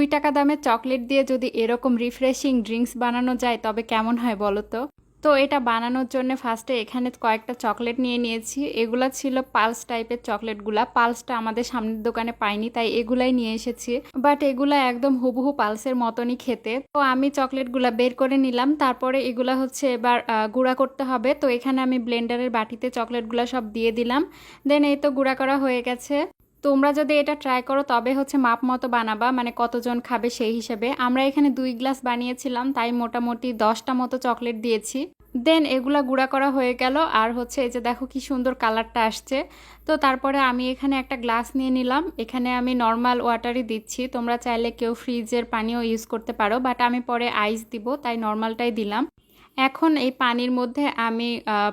দুই টাকা দামের চকলেট দিয়ে যদি এরকম রিফ্রেশিং ড্রিঙ্কস বানানো যায়, তবে কেমন হয় বলো তো? তো এটা বানানোর জন্য ফার্স্টে এখানে কয়েকটা চকলেট নিয়ে নিয়েছি। এগুলা ছিল পালস টাইপের চকলেটগুলা। পালসটা আমাদের সামনের দোকানে পাইনি, তাই এগুলাই নিয়ে এসেছি। বাট এগুলা একদম হুবহু পালসের মতনই খেতে। তো আমি চকলেটগুলা বের করে নিলাম। তারপরে এগুলা হচ্ছে এবার গুঁড়া করতে হবে। তো এখানে আমি ব্লেন্ডারের বাটিতে চকলেটগুলা সব দিয়ে দিলাম। দেন এই তো গুঁড়া করা হয়ে গেছে। তোমরা যদি এটা ট্রাই করো, তবে হচ্ছে মাপ মতো বানাবা মানে কতজন খাবে সেই হিসেবে। আমরা এখানে দুই গ্লাস বানিয়েছিলাম, তাই মোটামুটি দশটা মতো চকলেট দিয়েছি। দেন এগুলা গুঁড়া করা হয়ে গেল, আর হচ্ছে এই যে দেখো কি সুন্দর কালারটা আসছে। তো তারপরে আমি এখানে একটা গ্লাস নিয়ে নিলাম, এখানে আমি নর্মাল ওয়াটারই দিচ্ছি। তোমরা চাইলে কেউ ফ্রিজের পানিও ইউজ করতে পারো বাট আমি পরে আইস দিব, তাই নর্মালটাই দিলাম। এখন এই পানির মধ্যে আমি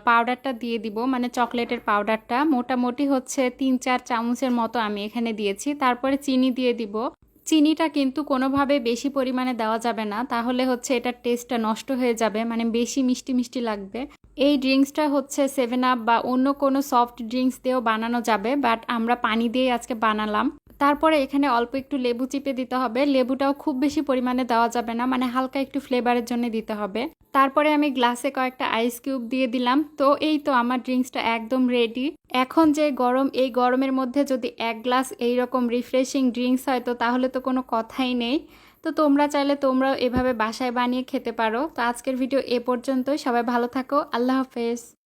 পাউডারটা দিয়ে দিব। মানে চকলেটের পাউডারটা মোটামুটি হচ্ছে তিন চার চামচের মতো আমি এখানে দিয়েছি। তারপরে চিনি দিয়ে দিব। চিনিটা কিন্তু কোনোভাবে বেশি পরিমাণে দেওয়া যাবে না। তাহলে হচ্ছে এটার টেস্টটা নষ্ট হয়ে যাবে। মানে বেশি মিষ্টি মিষ্টি লাগবে। এই ড্রিঙ্কসটা হচ্ছে সেভেন আপ বা অন্য কোনো সফট ড্রিঙ্কস দিয়েও বানানো যাবে। বাট আমরা পানি দিয়েই আজকে বানালাম। তারপরে এখানে অল্প একটু লেবু চিপে দিতে হবে। লেবুটাও খুব বেশি পরিমাণে দেওয়া যাবে না মানে হালকা একটু ফ্লেভারের জন্য দিতে হবে। তারপরে আমি গ্লাসে কয়েকটা আইস কিউব দিয়ে দিলাম। তো এই তো আমার ড্রিঙ্কসটা একদম রেডি এখন যে গরম, এই গরমের মধ্যে যদি এক গ্লাস এইরকম রিফ্রেশিং ড্রিঙ্কস হয়, তো তাহলে তো কোনো কথাই নেই। তো তোমরা চাইলে তোমরাও এভাবে বাসায় বানিয়ে খেতে পারো। তো আজকের ভিডিও এ পর্যন্তই। সবাই ভালো থাকো। আল্লাহ হাফেজ।